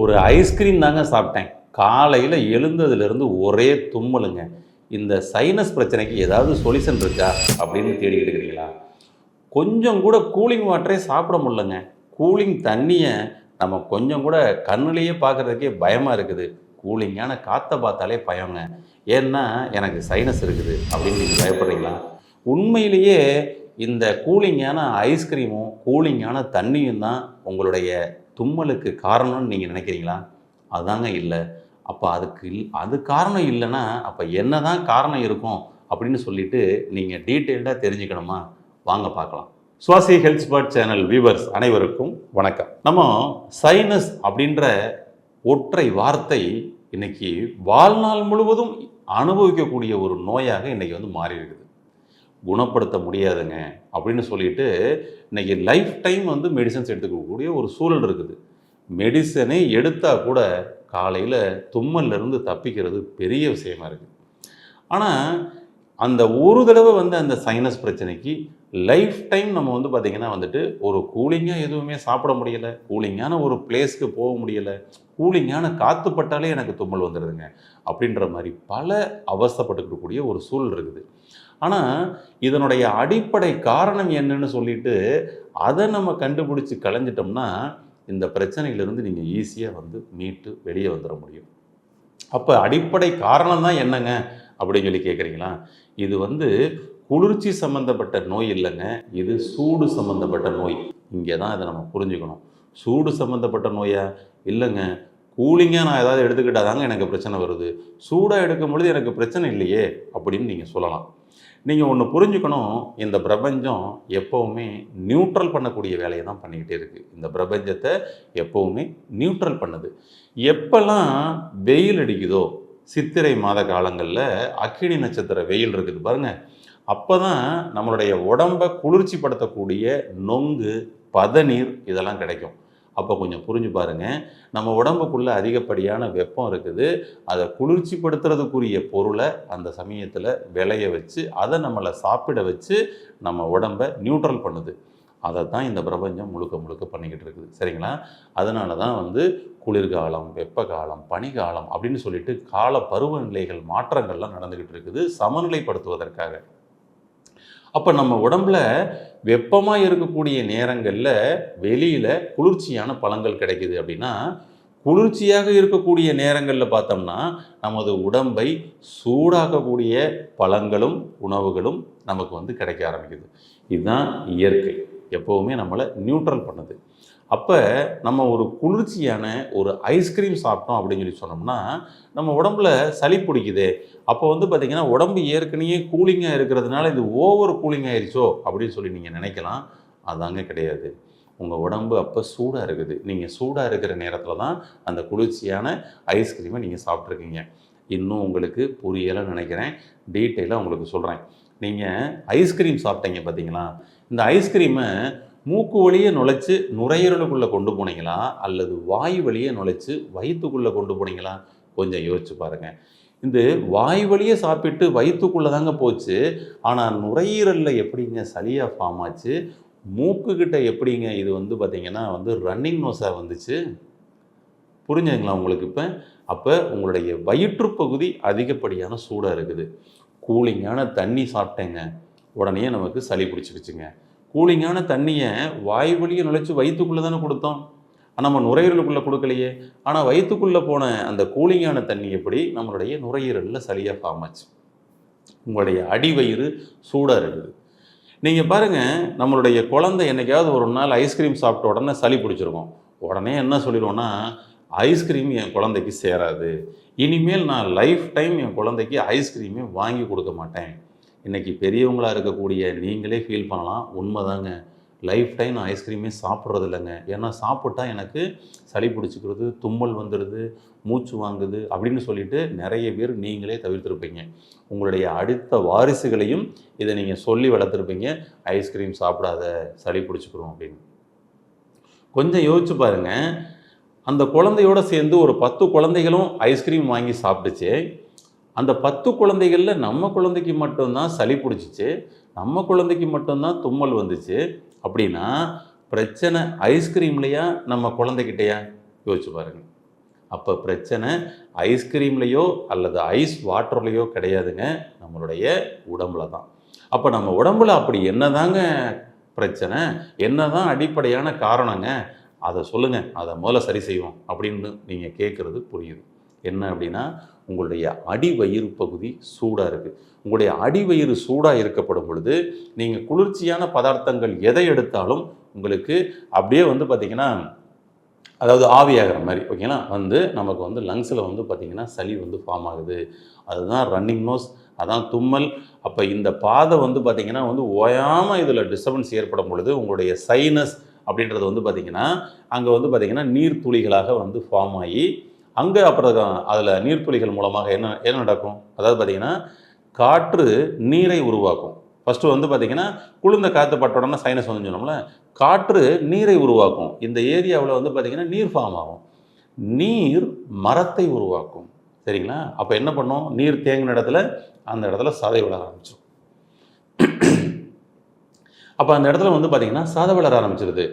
ஒரு ஐஸ்கிரீம் தாங்க சாப்பிட்டேன். காலையில் எழுந்ததுலேருந்து ஒரே தும்மலுங்க. இந்த சைனஸ் பிரச்சனைக்கு ஏதாவது சொல்யூஷன் இருக்கா அப்படின்னு தேடிக்கிட்டு இருக்கிறீங்களா கொஞ்சம் கூட கூலிங் வாட்டரே சாப்பிட முடிலங்க கூலிங் தண்ணியை நம்ம கொஞ்சம் கூட கண்ணுலேயே பார்க்குறதுக்கே பயமாக இருக்குது. கூலிங்கான காற்றை பார்த்தாலே பயங்க. ஏன்னா எனக்கு சைனஸ் இருக்குது அப்படின்னு நீங்கள் பயப்படுறீங்களா? உண்மையிலேயே இந்த கூலிங்கான ஐஸ்கிரீமும் கூலிங்கான தண்ணியும் தான் உங்களுடைய தும்மலுக்கு காரணம்னு நீங்கள் நினைக்கிறீங்களா? அதாங்க இல்லை. அப்போ அதுக்கு இல் அது காரணம் இல்லைன்னா அப்போ என்ன தான் காரணம் இருக்கும் அப்படின்னு சொல்லிட்டு நீங்கள் டீட்டெயில்டாக தெரிஞ்சுக்கணுமா? வாங்க பார்க்கலாம். Swasi health spot channel viewers அனைவருக்கும் வணக்கம். நம்ம சைனஸ் அப்படின்ற ஒற்றை வார்த்தை இன்னைக்கு வாழ்நாள் முழுவதும் அனுபவிக்கக்கூடிய ஒரு நோயாக இன்னைக்கு வந்து மாறி இருக்குது குணப்படுத்த முடியாதுங்க அப்படின்னு சொல்லிட்டு இன்னைக்கு லைஃப் டைம் வந்து மெடிசன்ஸ் எடுத்துக்கக்கூடிய ஒரு சூழல் இருக்குது. மெடிசனை எடுத்தால் கூட காலையில் தும்மல்லிருந்து தப்பிக்கிறது பெரிய விஷயமா இருக்குது ஆனால் அந்த ஒரு தடவை வந்து அந்த சைனஸ் பிரச்சனைக்கு லைஃப் டைம் நம்ம வந்து பார்த்திங்கன்னா வந்துட்டு ஒரு கூலிங்காக எதுவுமே சாப்பிட முடியலை கூலிங்கான ஒரு பிளேஸ்க்கு போக முடியலை கூலிங்கான காற்றுப்பட்டாலே எனக்கு தும்மல் வந்துடுதுங்க அப்படின்ற மாதிரி பல அவஸ்தைப்பட்டுக்கக்கூடிய ஒரு சூழல் இருக்குது. ஆனால் இதனுடைய அடிப்படை காரணம் என்னன்னு சொல்லிட்டு அதை நம்ம கண்டுபிடிச்சி கலைஞ்சிட்டோம்னா இந்த பிரச்சனையிலிருந்து நீங்கள் ஈஸியாக வந்து மீட்டு வெளியே வந்துட முடியும். அப்போ அடிப்படை காரணம் தான் என்னங்க? அப்படின்னு சொல்லி கேட்குறீங்களா இது வந்து குளிர்ச்சி சம்மந்தப்பட்ட நோய் இல்லைங்க. இது சூடு சம்மந்தப்பட்ட நோய். இங்கே தான் இதை நம்ம புரிஞ்சுக்கணும். சூடு சம்மந்தப்பட்ட நோயா? இல்லைங்க. கூலிங்காக நான் ஏதாவது எடுத்துக்கிட்டால் தாங்க எனக்கு பிரச்சனை வருது. சூடாக எடுக்கும் பொழுது எனக்கு பிரச்சனை இல்லையே அப்படின்னு நீங்கள் சொல்லலாம். நீங்கள் ஒன்று புரிஞ்சுக்கணும் இந்த பிரபஞ்சம் எப்போவுமே நியூட்ரல் பண்ணக்கூடிய வேலையை தான் பண்ணிக்கிட்டே இருக்குது இந்த பிரபஞ்சத்தை எப்போவுமே நியூட்ரல் பண்ணுது. எப்போல்லாம் வெயில் அடிக்குதோ சித்திரை மாத காலங்களில் அக்கினி நட்சத்திர வெயில் இருக்குது பாருங்கள் அப்போ தான் நம்மளுடைய உடம்பை குளிர்ச்சி படுத்தக்கூடிய நொங்கு பதநீர் இதெல்லாம் கிடைக்கும். அப்போ கொஞ்சம் புரிஞ்சு பாருங்கள் நம்ம உடம்புக்குள்ள அதிகப்படியான வெப்பம் இருக்குது. அதை குளிர்ச்சிப்படுத்துறதுக்குரிய பொருளை அந்த சமயத்தில் விளைய வச்சு அதை நம்மளை சாப்பிட வச்சு நம்ம உடம்பை நியூட்ரல் பண்ணுது. அதை தான் இந்த பிரபஞ்சம் முழுக்க முழுக்க பண்ணிக்கிட்டு இருக்குது. சரிங்களா? அதனால தான் வந்து குளிர்காலம் வெப்பகாலம் பனிகாலம் அப்படின்னு சொல்லிட்டு கால பருவநிலைகள் மாற்றங்கள்லாம் நடந்துக்கிட்டு இருக்குது. சமநிலைப்படுத்துவதற்காக. அப்போ நம்ம உடம்புல வெப்பமாக இருக்கக்கூடிய நேரங்களில் வெளியில் குளிர்ச்சியான பழங்கள் கிடைக்குது அப்படின்னா குளிர்ச்சியாக இருக்கக்கூடிய நேரங்களில் பார்த்தோம்னா நமது உடம்பை சூடாக்கக்கூடிய பழங்களும் உணவுகளும் நமக்கு வந்து கிடைக்க ஆரம்பிக்குது. இதுதான் இயற்கை. எப்போவுமே நம்மளை நியூட்ரல் பண்ணுது. அப்போ நம்ம ஒரு குளிர்ச்சியான ஒரு ஐஸ்கிரீம் சாப்பிட்டோம் அப்படின்னு சொல்லி சொன்னோம்னா நம்ம உடம்புல சளி பிடிக்குது. அப்போ வந்து பார்த்திங்கன்னா உடம்பு ஏற்கனவே கூலிங்காக இருக்கிறதுனால இது ஓவர் கூலிங் ஆயிடுச்சோ அப்படின்னு சொல்லி நீங்கள் நினைக்கலாம். அதாங்க கிடையாது. உங்கள் உடம்பு அப்போ சூடாக இருக்குது. நீங்கள் சூடாக இருக்கிற நேரத்தில் தான் அந்த குளிர்ச்சியான ஐஸ்கிரீமை நீங்கள் சாப்பிட்ருக்கீங்க இன்னும் உங்களுக்கு புரியலைன்னு நினைக்கிறேன். டீட்டெயிலாக உங்களுக்கு சொல்கிறேன் நீங்கள் ஐஸ்கிரீம் சாப்பிட்டீங்க பார்த்தீங்களா இந்த ஐஸ்கிரீமை மூக்கு வழியே நுழைச்சு நுரையீரலுக்குள்ளே கொண்டு போனீங்களா? அல்லது வாய் வழியே நுழைச்சு வயிற்றுக்குள்ளே கொண்டு போனீங்களா? கொஞ்சம் யோசிச்சு பாருங்கள் இந்த வாய் வழியே சாப்பிட்டு வயிற்றுக்குள்ளே தாங்க போச்சு. ஆனால் நுரையீரலில் எப்படிங்க சளியாக ஃபார்ம் ஆச்சு? மூக்குக்கிட்ட எப்படிங்க இது வந்து பார்த்திங்கன்னா வந்து ரன்னிங் நோஸாக வந்துச்சு. புரிஞ்சுங்களா உங்களுக்கு இப்போ? அப்போ உங்களுடைய வயிற்றுப்பகுதி அதிகப்படியான சூடாக இருக்குது. கூலிங்கான தண்ணி சாப்பிட்டேங்க. உடனே நமக்கு சளி பிடிச்சிக்கிச்சுங்க கூலிங்கான தண்ணியை வாய் வழியை நுழைச்சி வயிற்றுக்குள்ளே தானே கொடுத்தோம். நம்ம நுரையீரலுக்குள்ளே கொடுக்கலையே. ஆனால் வயிற்றுக்குள்ளே போன அந்த கூலிங்கான தண்ணி எப்படி? நம்மளுடைய நுரையீரலில் சளியாக ஃபார்ம் ஆச்சு. உங்களுடைய அடிவயிறு சூடாக இருக்குது. நீங்கள் பாருங்கள் நம்மளுடைய குழந்தை என்னைக்காவது ஒரு நாள் ஐஸ்கிரீம் சாப்பிட்ட உடனே சளி பிடிச்சிருக்கும். உடனே என்ன சொல்லிடுவோன்னா ஐஸ்கிரீம் என் குழந்தைக்கு சேராது. இனிமேல் நான் லைஃப் டைம் என் குழந்தைக்கு ஐஸ்கிரீமே வாங்கி கொடுக்க மாட்டேன். இன்றைக்கி பெரியவங்களாக இருக்கக்கூடிய நீங்களே ஃபீல் பண்ணலாம். உண்மைதாங்க. லைஃப் டைம் நான் ஐஸ்கிரீமே சாப்பிட்றது இல்லைங்க ஏன்னா சாப்பிட்டா எனக்கு சளி பிடிச்சிக்கிறது தும்மல் வந்துடுது மூச்சு வாங்குது அப்படின்னு சொல்லிட்டு நிறைய பேர் நீங்களே தவிர்த்துருப்பீங்க. உங்களுடைய அடுத்த வாரிசுகளையும் இதை நீங்கள் சொல்லி வளர்த்துருப்பீங்க. ஐஸ்கிரீம் சாப்பிடாத சளி பிடிச்சிக்கிறோம் அப்படின்னு. கொஞ்சம் யோசிச்சு பாருங்க. அந்த குழந்தையோட சேர்ந்து ஒரு பத்து குழந்தைகளும் ஐஸ்கிரீம் வாங்கி சாப்பிட்டுச்சு. அந்த பத்து குழந்தைகளில் நம்ம குழந்தைக்கு மட்டும்தான் சளி பிடிச்சிச்சு நம்ம குழந்தைக்கு மட்டும்தான் தும்மல் வந்துச்சு அப்படின்னா பிரச்சனை ஐஸ்கிரீம்லையா நம்ம குழந்தைகிட்டையா? யோசிச்சு பாருங்க. அப்போ பிரச்சனை ஐஸ்கிரீம்லேயோ அல்லது ஐஸ் வாட்டர்லேயோ கிடையாதுங்க நம்மளுடைய உடம்புல தான். அப்போ நம்ம உடம்புல அப்படி என்னதாங்க பிரச்சனை? என்னதான் அடிப்படையான காரணங்க? அதை சொல்லுங்கள் அதை முதல்ல சரி செய்வோம் அப்படின்னு நீங்கள் கேட்குறது புரியுது. என்ன அப்படின்னா உங்களுடைய அடிவயிறு பகுதி சூடாக இருக்குது உங்களுடைய அடிவயிறு சூடாக இருக்கப்படும் பொழுது நீங்கள் குளிர்ச்சியான பதார்த்தங்கள் எதை எடுத்தாலும் உங்களுக்கு அப்படியே வந்து பார்த்திங்கன்னா அதாவது ஆவியாகிற மாதிரி ஓகேங்களா வந்து நமக்கு வந்து லங்ஸில் வந்து பார்த்திங்கன்னா சளி வந்து ஃபார்ம் ஆகுது. அதுதான் ரன்னிங் நோஸ் அதான் தும்மல். அப்போ இந்த பாதை வந்து பார்த்திங்கன்னா வந்து ஓயாமல் இதில் டிஸ்டர்பன்ஸ் ஏற்படும் பொழுது உங்களுடைய சைனஸ் அப்படின்றது வந்து பார்த்திங்கன்னா அங்கே வந்து பார்த்திங்கன்னா நீர் துளிகளாக வந்து ஃபார்ம் ஆகி அங்கே அப்புறம் அதில் நீர்த்துளிகள் மூலமாக என்ன என்ன நடக்கும்? அதாவது பார்த்திங்கன்னா காற்று நீரை உருவாக்கும். ஃபஸ்ட்டு வந்து பார்த்திங்கன்னா குளிர்ந்த காற்று பட்ட உடனே சைனஸ் வந்து சொன்னோம்ல காற்று நீரை உருவாக்கும். இந்த ஏரியாவில் வந்து பார்த்திங்கன்னா நீர் ஃபார்ம் ஆகும். நீர் மரத்தை உருவாக்கும். சரிங்களா? அப்போ என்ன பண்ணோம்? நீர் தேங்கின இடத்துல அந்த இடத்துல சதை விழ ஆரம்பிச்சிடும் அப்போ அந்த இடத்துல வந்து பார்த்திங்கன்னா சதை வளர ஆரம்பிச்சிருது.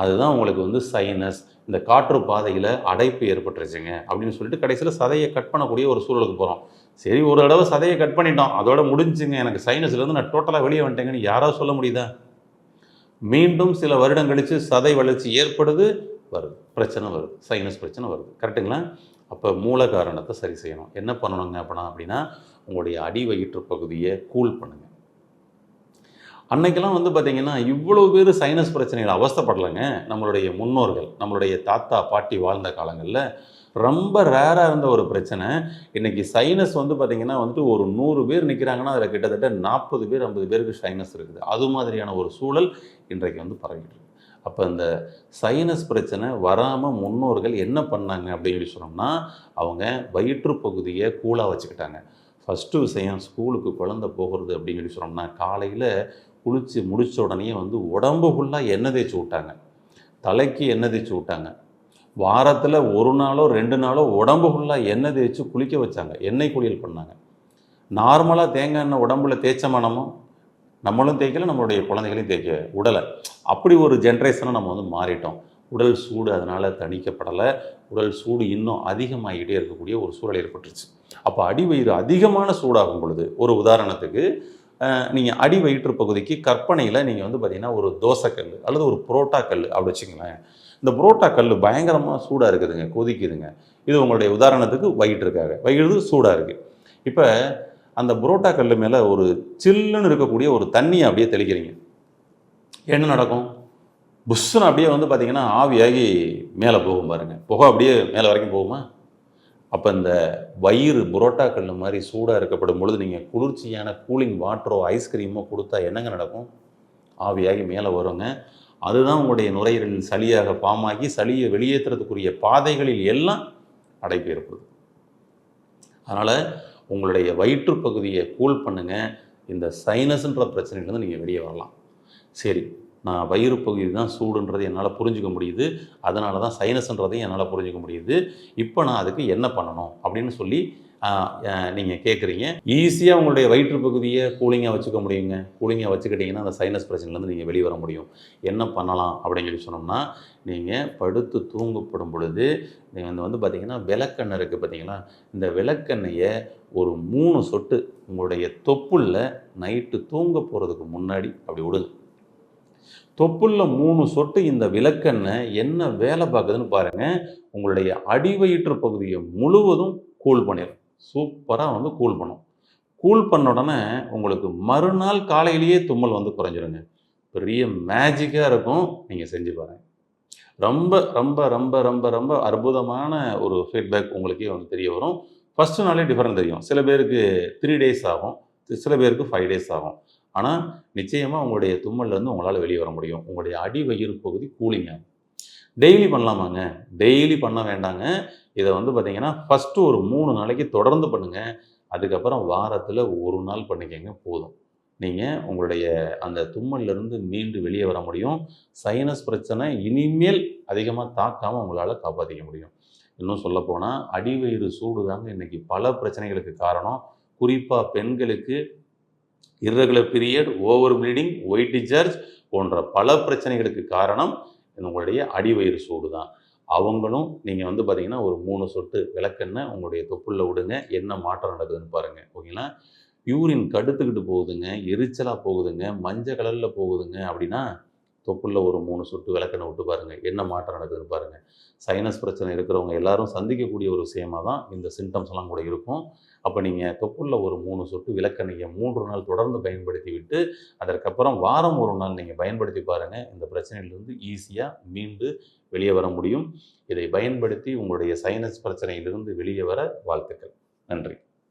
அதுதான் உங்களுக்கு வந்து சைனஸ் இந்த காற்று பாதையில் அடைப்பு ஏற்பட்டுருச்சுங்க. அப்படின்னு சொல்லிட்டு கடைசியில் சதையை கட் பண்ணக்கூடிய ஒரு சூழலுக்கு போகிறோம் சரி ஒரு தடவை சதையை கட் பண்ணிட்டோம். அதோட முடிஞ்சுங்க. எனக்கு சைனஸ்லேருந்து நான் டோட்டலாக வெளியே வந்துட்டேங்கன்னு யாராவது சொல்ல முடியுதா? மீண்டும் சில வருடம் கழித்து சதை வளர்ச்சி ஏற்படுது வருது. பிரச்சனை வருது. சைனஸ் பிரச்சனை வருது. கரெக்டுங்களா அப்போ மூல காரணத்தை சரி செய்யணும். என்ன பண்ணணுங்க அப்படின்னா அப்படின்னா உங்களுடைய அடி வயிற்று பகுதியை கூல் பண்ணுங்கள் அன்னைக்கெல்லாம் வந்து பார்த்தீங்கன்னா இவ்வளோ பேர் சைனஸ் பிரச்சனைகள் அவஸ்தப்படலைங்க. நம்மளுடைய முன்னோர்கள் நம்மளுடைய தாத்தா பாட்டி வாழ்ந்த காலங்களில் ரொம்ப ரேராக இருந்த ஒரு பிரச்சனை. இன்னைக்கு சைனஸ் வந்து பார்த்திங்கன்னா வந்துட்டு ஒரு நூறு பேர் நிற்கிறாங்கன்னா அதில் கிட்டத்தட்ட நாற்பது பேர் ஐம்பது பேருக்கு சைனஸ் இருக்குது. அது மாதிரியான ஒரு சூழல் இன்றைக்கு வந்து பரவிட்டு இருக்கு. அப்போ இந்த சைனஸ் பிரச்சனை வராமல் முன்னோர்கள் என்ன பண்ணாங்க அப்படின்னு சொல்லி சொன்னோம்னா அவங்க வயிற்று பகுதியை கூலாக வச்சுக்கிட்டாங்க. ஃபஸ்ட்டு விஷயம் ஸ்கூலுக்கு குழந்தை போகிறது அப்படின்னு சொல்லி சொன்னோம்னா காலையில் குளித்து முடித்த உடனே வந்து உடம்பு ஃபுல்லாக எண்ணெய் தேய்ச்சி விட்டாங்க. தலைக்கு எண்ணெய் தேய்ச்சி விட்டாங்க. வாரத்தில் ஒரு நாளோ ரெண்டு நாளோ உடம்பு ஃபுல்லாக எண்ணெய் தேய்ச்சி குளிக்க வச்சாங்க. எண்ணெய் குளியல் பண்ணாங்க. நார்மலாக தேங்காய் எண்ணெய் உடம்புல தேய்ச்ச மனமும் நம்மளும் தேய்க்கல நம்மளுடைய குழந்தைகளையும் தேய்க்க உடலை அப்படி ஒரு ஜென்ரேஷனை நம்ம வந்து மாறிட்டோம். உடல் சூடு அதனால் தணிக்கப்படலை. உடல் சூடு இன்னும் அதிகமாகிட்டே இருக்கக்கூடிய ஒரு சூழல் ஏற்பட்டுருச்சு. அப்போ அடிவயிறு அதிகமான சூடாகும் பொழுது ஒரு உதாரணத்துக்கு நீங்கள் அடி வயிற்று பகுதிக்கு கற்பனையில் நீங்கள் வந்து பார்த்தீங்கன்னா ஒரு தோசைக்கல் அல்லது ஒரு புரோட்டா கல் அப்படி வச்சுங்களேன் இந்த புரோட்டா கல் பயங்கரமாக சூடாக இருக்குதுங்க கொதிக்குதுங்க. இது உங்களுடைய உதாரணத்துக்கு வயிற்றுக்காக. வயிறு சூடாக இருக்குது இப்போ அந்த புரோட்டா கல் மேலே ஒரு சில்லுன்னு இருக்கக்கூடிய ஒரு தண்ணியை அப்படியே தெளிக்கிறீங்க. என்ன நடக்கும்? புஷ்ஷுன்னு அப்படியே வந்து பார்த்தீங்கன்னா ஆவியாகி மேலே போகும் பாருங்கள் புகை அப்படியே மேலே வரைக்கும் போகுமா? அப்போ இந்த வயிறு புரோட்டா மாதிரி சூடாக இருக்கப்படும் பொழுது நீங்கள் குளிர்ச்சியான கூலிங் வாட்டரோ ஐஸ்கிரீமோ கொடுத்தா என்னங்க நடக்கும்? ஆவியாகி மேலே வருங்க. அதுதான் உங்களுடைய நுரையீரலில் சளியாக பாமாகி சளியை வெளியேற்றுறதுக்குரிய பாதைகளில் எல்லாம் அடைப்பு ஏற்படுது. அதனால் உங்களுடைய வயிற்று பகுதியை கூல் பண்ணுங்கள் இந்த சைனஸ்ன்ற பிரச்சனையிலேருந்து நீங்கள் வெளியே வரலாம். சரி. நான் வயிறு பகுதி தான் சூடுன்றது என்னால் புரிஞ்சுக்க முடியுது. அதனால தான் சைனஸ்ன்றதையும் என்னால் புரிஞ்சுக்க முடியுது. இப்போ நான் அதுக்கு என்ன பண்ணணும்? அப்படின்னு சொல்லி நீங்கள் கேட்குறீங்க ஈஸியாக உங்களுடைய வயிற்று பகுதியை கூலிங்காக வச்சுக்க முடியுங்க. கூலிங்காக வச்சுக்கிட்டிங்கன்னா அந்த சைனஸ் பிரச்சனைலேருந்து நீங்கள் வெளியே வர முடியும். என்ன பண்ணலாம்? அப்படின்னு சொல்லி சொன்னோம்னா நீங்கள் படுத்து தூங்கப்படும் பொழுது நீங்கள் வந்து வந்து பார்த்திங்கன்னா விளக்கெண்ணெய் இருக்குது பார்த்தீங்களா இந்த விளக்கெண்ணெயை ஒரு மூணு சொட்டு உங்களுடைய தொப்புளில் நைட்டு தூங்க போகிறதுக்கு முன்னாடி அப்படி விடுங்க. தொப்புள்ள மூணு சொட்டு இந்த விளக்கெண்ணெய் என்ன வேலை பார்க்குதுன்னு பாருங்கள் உங்களுடைய அடிவயிற்று பகுதியை முழுவதும் கூல் பண்ணிடும் சூப்பராக வந்து கூல் பண்ணும். கூல் பண்ண உடனே உங்களுக்கு மறுநாள் காலையிலேயே தும்மல் வந்து குறைஞ்சிருங்க. பெரிய மேஜிக்காக இருக்கும். நீங்கள் செஞ்சு பாருங்கள் ரொம்ப ரொம்ப ரொம்ப ரொம்ப ரொம்ப அற்புதமான ஒரு ஃபீட்பேக் உங்களுக்கே வந்து தெரிய வரும். ஃபஸ்ட்டு நாளே டிஃப்ரெண்ட் தெரியும். சில பேருக்கு த்ரீ டேஸ் ஆகும். சில பேருக்கு ஃபைவ் டேஸ் ஆகும். ஆனால் நிச்சயமாக உங்களுடைய தும்மல்லேருந்து உங்களால் வெளியே வர முடியும். உங்களுடைய அடி வயிறு பகுதி கூலிங்க டெய்லி பண்ணலாமாங்க? டெய்லி பண்ண வேண்டாங்க. இதை வந்து பார்த்தீங்கன்னா ஃபஸ்ட்டு ஒரு மூணு நாளைக்கு தொடர்ந்து பண்ணுங்கள் அதுக்கப்புறம் வாரத்தில் ஒரு நாள் பண்ணிக்கங்க போதும். நீங்கள் உங்களுடைய அந்த தும்மல்லேருந்து மீண்டு வெளியே வர முடியும். சைனஸ் பிரச்சனை இனிமேல் அதிகமாக தாக்காமல் உங்களால் காப்பாற்றிக்க முடியும். இன்னும் சொல்லப்போனால் அடிவயிறு சூடு தாங்க இன்றைக்கி பல பிரச்சனைகளுக்கு காரணம். குறிப்பாக பெண்களுக்கு irregular period over bleeding white discharge போன்ற பல பிரச்சனைகளுக்கு காரணம் உங்களுடைய அடிவயிறு சூடு தான் அவங்களும் நீங்கள் வந்து பார்த்தீங்கன்னா ஒரு மூணு சொட்டு விளக்கெண்ணெய் உங்களுடைய தொப்புள்ள விடுங்க என்ன மாற்றம் நடக்குதுன்னு பாருங்கள் ஓகேங்களா? யூரின் கடுத்துக்கிட்டு போகுதுங்க எரிச்சலாக போகுதுங்க மஞ்சள் கலரில் போகுதுங்க அப்படின்னா தொப்புள்ள ஒரு மூணு சொட்டு விளக்கெண்ணை விட்டு பாருங்கள் என்ன மாற்றம் நடக்குதுன்னு பாருங்கள் சைனஸ் பிரச்சனை இருக்கிறவங்க எல்லாரும் சந்திக்கக்கூடிய ஒரு விஷயமா தான் இந்த சிம்டம்ஸ் எல்லாம் கூட இருக்கும். அப்போ நீங்கள் தொப்புள்ள ஒரு மூணு சொட்டு விளக்கெண்ணையை மூன்று நாள் தொடர்ந்து பயன்படுத்தி விட்டு அதற்கப்புறம் வாரம் ஒரு நாள் நீங்கள் பயன்படுத்தி பாருங்கள் இந்த பிரச்சனையிலிருந்து ஈஸியாக மீண்டு வெளியே வர முடியும். இதை பயன்படுத்தி உங்களுடைய சைனஸ் பிரச்சனையிலிருந்து வெளியே வர வாழ்த்துக்கள். நன்றி.